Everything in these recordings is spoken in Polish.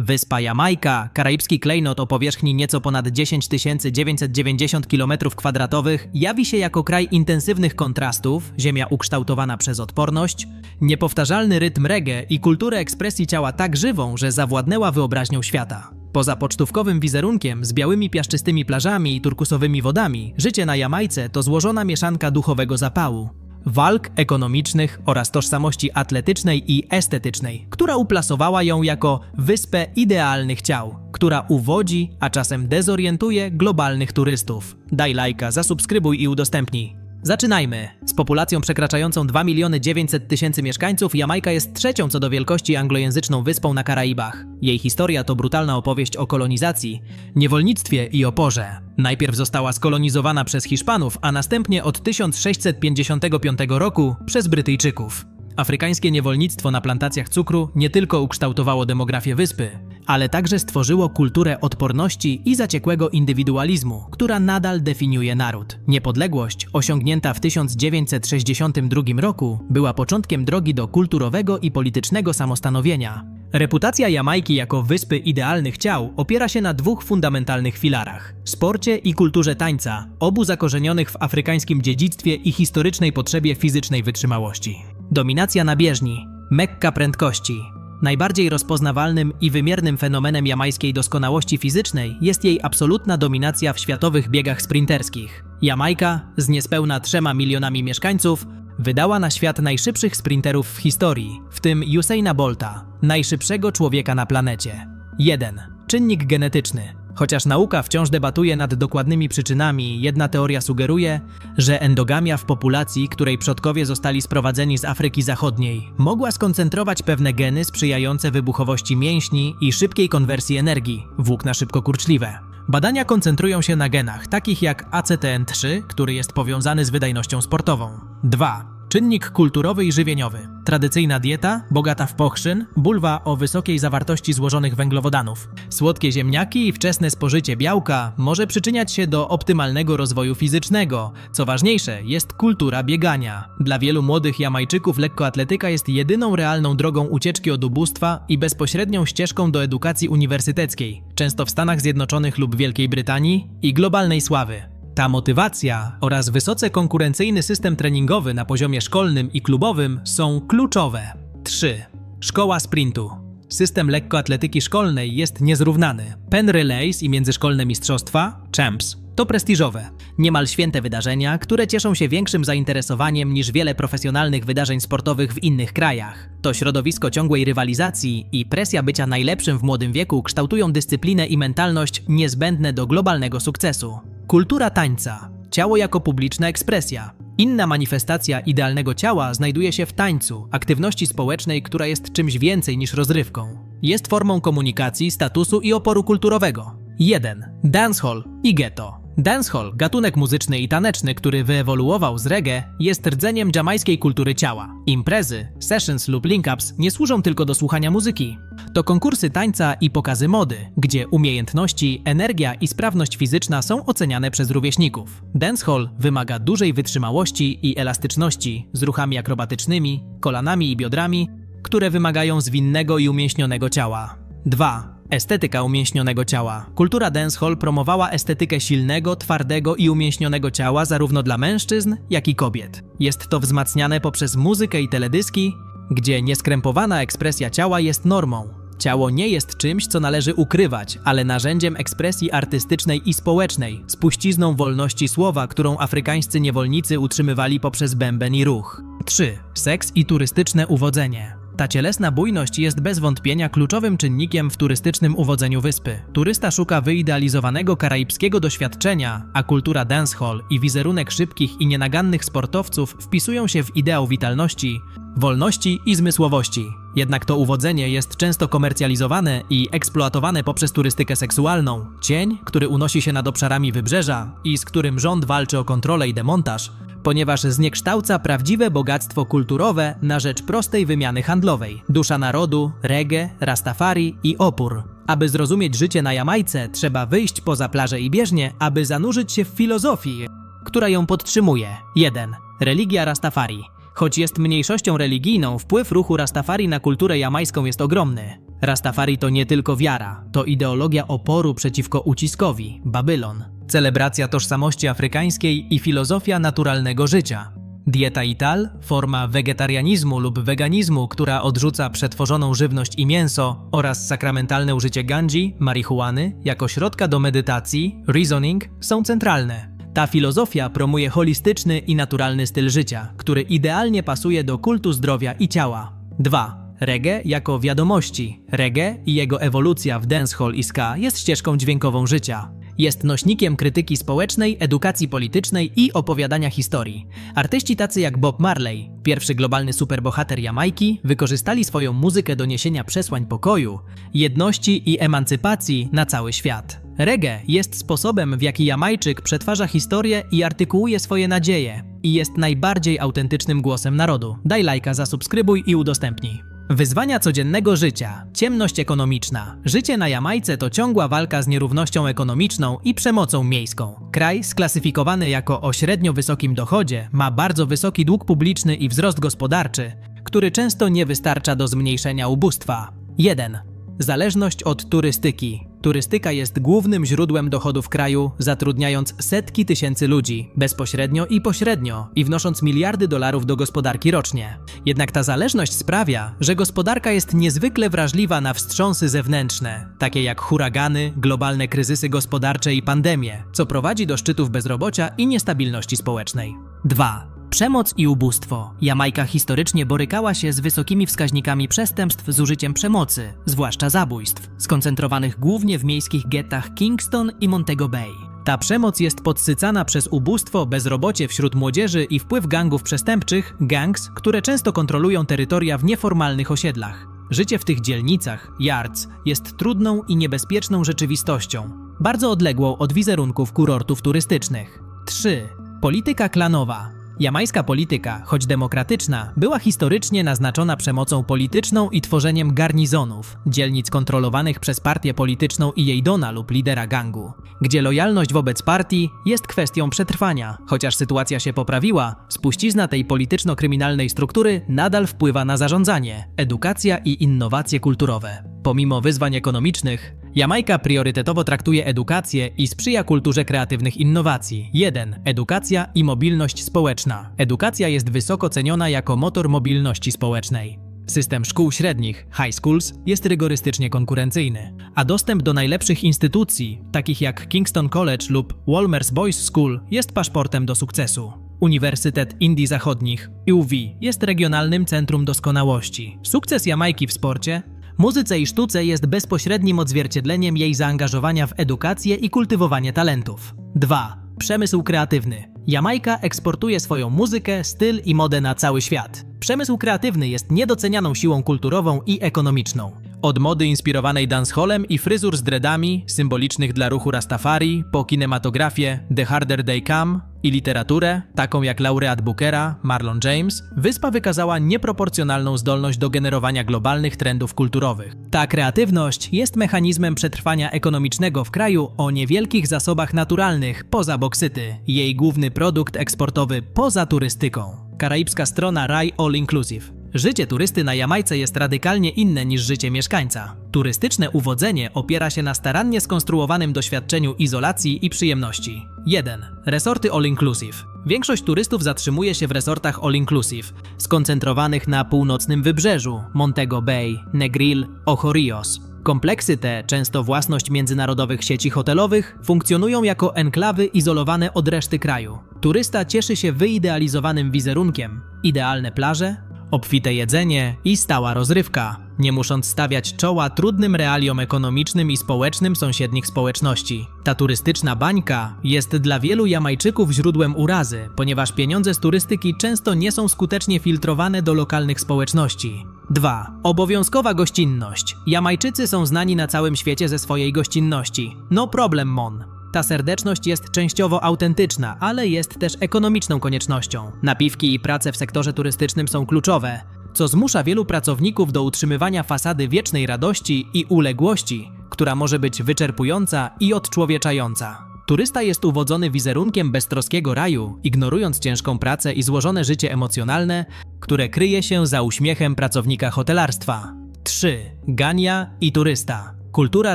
Wyspa Jamajka, karaibski klejnot o powierzchni nieco ponad 10 990 km2, jawi się jako kraj intensywnych kontrastów, ziemia ukształtowana przez odporność, niepowtarzalny rytm reggae i kulturę ekspresji ciała tak żywą, że zawładnęła wyobraźnią świata. Poza pocztówkowym wizerunkiem z białymi piaszczystymi plażami i turkusowymi wodami, życie na Jamajce to złożona mieszanka duchowego zapału, walk ekonomicznych oraz tożsamości atletycznej i estetycznej, która uplasowała ją jako wyspę idealnych ciał, która uwodzi, a czasem dezorientuje globalnych turystów. Daj lajka, zasubskrybuj i udostępnij. Zaczynajmy. Z populacją przekraczającą 2 miliony 900 tysięcy mieszkańców, Jamajka jest trzecią co do wielkości anglojęzyczną wyspą na Karaibach. Jej historia to brutalna opowieść o kolonizacji, niewolnictwie i oporze. Najpierw została skolonizowana przez Hiszpanów, a następnie od 1655 roku przez Brytyjczyków. Afrykańskie niewolnictwo na plantacjach cukru nie tylko ukształtowało demografię wyspy, ale także stworzyło kulturę odporności i zaciekłego indywidualizmu, która nadal definiuje naród. Niepodległość, osiągnięta w 1962 roku, była początkiem drogi do kulturowego i politycznego samostanowienia. Reputacja Jamajki jako wyspy idealnych ciał opiera się na dwóch fundamentalnych filarach: sporcie i kulturze tańca, obu zakorzenionych w afrykańskim dziedzictwie i historycznej potrzebie fizycznej wytrzymałości. Dominacja na bieżni, mekka prędkości. Najbardziej rozpoznawalnym i wymiernym fenomenem jamajskiej doskonałości fizycznej jest jej absolutna dominacja w światowych biegach sprinterskich. Jamajka, z niespełna 3 milionami mieszkańców, wydała na świat najszybszych sprinterów w historii, w tym Usaina Bolta, najszybszego człowieka na planecie. 1. Czynnik genetyczny. Chociaż nauka wciąż debatuje nad dokładnymi przyczynami, jedna teoria sugeruje, że endogamia w populacji, której przodkowie zostali sprowadzeni z Afryki Zachodniej, mogła skoncentrować pewne geny sprzyjające wybuchowości mięśni i szybkiej konwersji energii, włókna szybkokurczliwe. Badania koncentrują się na genach takich jak ACTN3, który jest powiązany z wydajnością sportową. 2. Czynnik kulturowy i żywieniowy. Tradycyjna dieta, bogata w pochrzyn, bulwa o wysokiej zawartości złożonych węglowodanów. Słodkie ziemniaki i wczesne spożycie białka może przyczyniać się do optymalnego rozwoju fizycznego. Co ważniejsze, jest kultura biegania. Dla wielu młodych Jamajczyków lekkoatletyka jest jedyną realną drogą ucieczki od ubóstwa i bezpośrednią ścieżką do edukacji uniwersyteckiej, często w Stanach Zjednoczonych lub Wielkiej Brytanii, i globalnej sławy. Ta motywacja oraz wysoce konkurencyjny system treningowy na poziomie szkolnym i klubowym są kluczowe. 3. Szkoła sprintu. System lekkoatletyki szkolnej jest niezrównany. Penn Relays i międzyszkolne mistrzostwa, Champs, to prestiżowe, niemal święte wydarzenia, które cieszą się większym zainteresowaniem niż wiele profesjonalnych wydarzeń sportowych w innych krajach. To środowisko ciągłej rywalizacji i presja bycia najlepszym w młodym wieku kształtują dyscyplinę i mentalność niezbędne do globalnego sukcesu. Kultura tańca. Ciało jako publiczna ekspresja. Inna manifestacja idealnego ciała znajduje się w tańcu, aktywności społecznej, która jest czymś więcej niż rozrywką. Jest formą komunikacji, statusu i oporu kulturowego. 1. Dancehall i ghetto. Dancehall, gatunek muzyczny i taneczny, który wyewoluował z reggae, jest rdzeniem dżamajskiej kultury ciała. Imprezy, sessions lub link-ups nie służą tylko do słuchania muzyki. To konkursy tańca i pokazy mody, gdzie umiejętności, energia i sprawność fizyczna są oceniane przez rówieśników. Dancehall wymaga dużej wytrzymałości i elastyczności z ruchami akrobatycznymi, kolanami i biodrami, które wymagają zwinnego i umięśnionego ciała. 2. Estetyka umięśnionego ciała. Kultura dancehall promowała estetykę silnego, twardego i umięśnionego ciała zarówno dla mężczyzn, jak i kobiet. Jest to wzmacniane poprzez muzykę i teledyski, gdzie nieskrępowana ekspresja ciała jest normą. Ciało nie jest czymś, co należy ukrywać, ale narzędziem ekspresji artystycznej i społecznej, spuścizną wolności słowa, którą afrykańscy niewolnicy utrzymywali poprzez bęben i ruch. 3. Seks i turystyczne uwodzenie. Ta cielesna bujność jest bez wątpienia kluczowym czynnikiem w turystycznym uwodzeniu wyspy. Turysta szuka wyidealizowanego karaibskiego doświadczenia, a kultura dancehall i wizerunek szybkich i nienagannych sportowców wpisują się w ideał witalności, wolności i zmysłowości. Jednak to uwodzenie jest często komercjalizowane i eksploatowane poprzez turystykę seksualną. Cień, który unosi się nad obszarami wybrzeża i z którym rząd walczy o kontrolę i demontaż, ponieważ zniekształca prawdziwe bogactwo kulturowe na rzecz prostej wymiany handlowej. Dusza narodu, reggae, rastafari i opór. Aby zrozumieć życie na Jamajce, trzeba wyjść poza plażę i bieżnię, aby zanurzyć się w filozofii, która ją podtrzymuje. 1. Religia Rastafari. Choć jest mniejszością religijną, wpływ ruchu Rastafari na kulturę jamańską jest ogromny. Rastafari to nie tylko wiara, to ideologia oporu przeciwko uciskowi Babylon, celebracja tożsamości afrykańskiej i filozofia naturalnego życia. Dieta Ital, forma wegetarianizmu lub weganizmu, która odrzuca przetworzoną żywność i mięso oraz sakramentalne użycie ganji, marihuany jako środka do medytacji, reasoning są centralne. Ta filozofia promuje holistyczny i naturalny styl życia, który idealnie pasuje do kultu zdrowia i ciała. 2. Reggae jako wiadomości. Reggae i jego ewolucja w dancehall i ska jest ścieżką dźwiękową życia. Jest nośnikiem krytyki społecznej, edukacji politycznej i opowiadania historii. Artyści tacy jak Bob Marley, pierwszy globalny superbohater Jamajki, wykorzystali swoją muzykę do niesienia przesłań pokoju, jedności i emancypacji na cały świat. Reggae jest sposobem, w jaki Jamajczyk przetwarza historię i artykułuje swoje nadzieje i jest najbardziej autentycznym głosem narodu. Daj lajka, zasubskrybuj i udostępnij. Wyzwania codziennego życia, ciemność ekonomiczna. Życie na Jamajce to ciągła walka z nierównością ekonomiczną i przemocą miejską. Kraj, sklasyfikowany jako o średnio wysokim dochodzie, ma bardzo wysoki dług publiczny i wzrost gospodarczy, który często nie wystarcza do zmniejszenia ubóstwa. 1. Zależność od turystyki. Turystyka jest głównym źródłem dochodów kraju, zatrudniając setki tysięcy ludzi, bezpośrednio i pośrednio, i wnosząc miliardy dolarów do gospodarki rocznie. Jednak ta zależność sprawia, że gospodarka jest niezwykle wrażliwa na wstrząsy zewnętrzne, takie jak huragany, globalne kryzysy gospodarcze i pandemie, co prowadzi do szczytów bezrobocia i niestabilności społecznej. 2. Przemoc i ubóstwo. Jamajka historycznie borykała się z wysokimi wskaźnikami przestępstw z użyciem przemocy, zwłaszcza zabójstw, skoncentrowanych głównie w miejskich gettach Kingston i Montego Bay. Ta przemoc jest podsycana przez ubóstwo, bezrobocie wśród młodzieży i wpływ gangów przestępczych, gangs, które często kontrolują terytoria w nieformalnych osiedlach. Życie w tych dzielnicach, yards, jest trudną i niebezpieczną rzeczywistością, bardzo odległą od wizerunków kurortów turystycznych. 3. Polityka klanowa. Jamajska polityka, choć demokratyczna, była historycznie naznaczona przemocą polityczną i tworzeniem garnizonów, dzielnic kontrolowanych przez partię polityczną i jej dona lub lidera gangu, gdzie lojalność wobec partii jest kwestią przetrwania. Chociaż sytuacja się poprawiła, spuścizna tej polityczno-kryminalnej struktury nadal wpływa na zarządzanie, edukacja i innowacje kulturowe. Pomimo wyzwań ekonomicznych, Jamajka priorytetowo traktuje edukację i sprzyja kulturze kreatywnych innowacji. 1. Edukacja i mobilność społeczna. Edukacja jest wysoko ceniona jako motor mobilności społecznej. System szkół średnich, high schools, jest rygorystycznie konkurencyjny, a dostęp do najlepszych instytucji, takich jak Kingston College lub Walmers Boys School, jest paszportem do sukcesu. Uniwersytet Indii Zachodnich, UW, jest regionalnym centrum doskonałości. Sukces Jamajki w sporcie muzyce i sztuce jest bezpośrednim odzwierciedleniem jej zaangażowania w edukację i kultywowanie talentów. 2. Przemysł kreatywny. Jamajka eksportuje swoją muzykę, styl i modę na cały świat. Przemysł kreatywny jest niedocenianą siłą kulturową i ekonomiczną. Od mody inspirowanej dancehallem i fryzur z dreadami, symbolicznych dla ruchu Rastafari, po kinematografię The Harder They Come i literaturę, taką jak laureat Bookera, Marlon James, wyspa wykazała nieproporcjonalną zdolność do generowania globalnych trendów kulturowych. Ta kreatywność jest mechanizmem przetrwania ekonomicznego w kraju o niewielkich zasobach naturalnych poza boksyty, jej główny produkt eksportowy poza turystyką. Karaibska strona Raj All Inclusive. Życie turysty na Jamajce jest radykalnie inne niż życie mieszkańca. Turystyczne uwodzenie opiera się na starannie skonstruowanym doświadczeniu izolacji i przyjemności. 1. Resorty all inclusive. Większość turystów zatrzymuje się w resortach all inclusive, skoncentrowanych na północnym wybrzeżu Montego Bay, Negril, Ojo Rios. Kompleksy te, często własność międzynarodowych sieci hotelowych, funkcjonują jako enklawy izolowane od reszty kraju. Turysta cieszy się wyidealizowanym wizerunkiem, idealne plaże, obfite jedzenie i stała rozrywka, nie musząc stawiać czoła trudnym realiom ekonomicznym i społecznym sąsiednich społeczności. Ta turystyczna bańka jest dla wielu Jamajczyków źródłem urazy, ponieważ pieniądze z turystyki często nie są skutecznie filtrowane do lokalnych społeczności. 2. Obowiązkowa gościnność. Jamajczycy są znani na całym świecie ze swojej gościnności. No problem, mon. Ta serdeczność jest częściowo autentyczna, ale jest też ekonomiczną koniecznością. Napiwki i prace w sektorze turystycznym są kluczowe, co zmusza wielu pracowników do utrzymywania fasady wiecznej radości i uległości, która może być wyczerpująca i odczłowieczająca. Turysta jest uwodzony wizerunkiem beztroskiego raju, ignorując ciężką pracę i złożone życie emocjonalne, które kryje się za uśmiechem pracownika hotelarstwa. 3. Gania i turysta. Kultura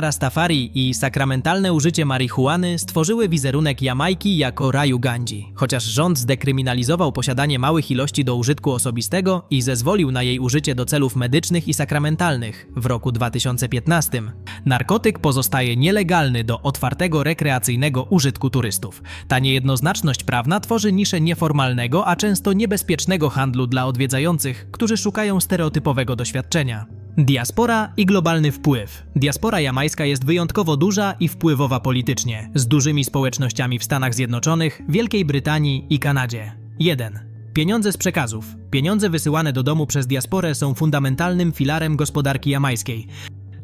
Rastafari i sakramentalne użycie marihuany stworzyły wizerunek Jamajki jako raju gandzi, chociaż rząd zdekryminalizował posiadanie małych ilości do użytku osobistego i zezwolił na jej użycie do celów medycznych i sakramentalnych w roku 2015. Narkotyk pozostaje nielegalny do otwartego rekreacyjnego użytku turystów. Ta niejednoznaczność prawna tworzy niszę nieformalnego, a często niebezpiecznego handlu dla odwiedzających, którzy szukają stereotypowego doświadczenia. Diaspora i globalny wpływ. Diaspora jamańska jest wyjątkowo duża i wpływowa politycznie, z dużymi społecznościami w Stanach Zjednoczonych, Wielkiej Brytanii i Kanadzie. 1. Pieniądze z przekazów. Pieniądze wysyłane do domu przez diasporę są fundamentalnym filarem gospodarki jamańskiej.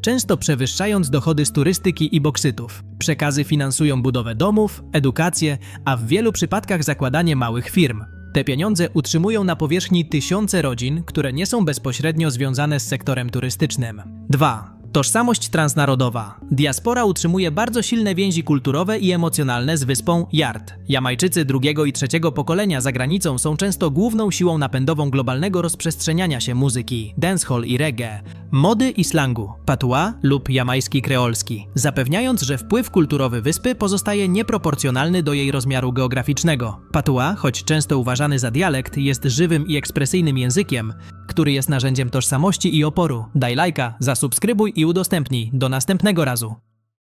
Często przewyższając dochody z turystyki i boksytów. Przekazy finansują budowę domów, edukację, a w wielu przypadkach zakładanie małych firm. Te pieniądze utrzymują na powierzchni tysiące rodzin, które nie są bezpośrednio związane z sektorem turystycznym. 2. Tożsamość transnarodowa. Diaspora utrzymuje bardzo silne więzi kulturowe i emocjonalne z wyspą Yard. Jamajczycy drugiego i trzeciego pokolenia za granicą są często główną siłą napędową globalnego rozprzestrzeniania się muzyki, dancehall i reggae, mody i slangu, patois lub jamajski kreolski, zapewniając, że wpływ kulturowy wyspy pozostaje nieproporcjonalny do jej rozmiaru geograficznego. Patois, choć często uważany za dialekt, jest żywym i ekspresyjnym językiem, który jest narzędziem tożsamości i oporu. Daj lajka, zasubskrybuj i udostępnij. Do następnego razu.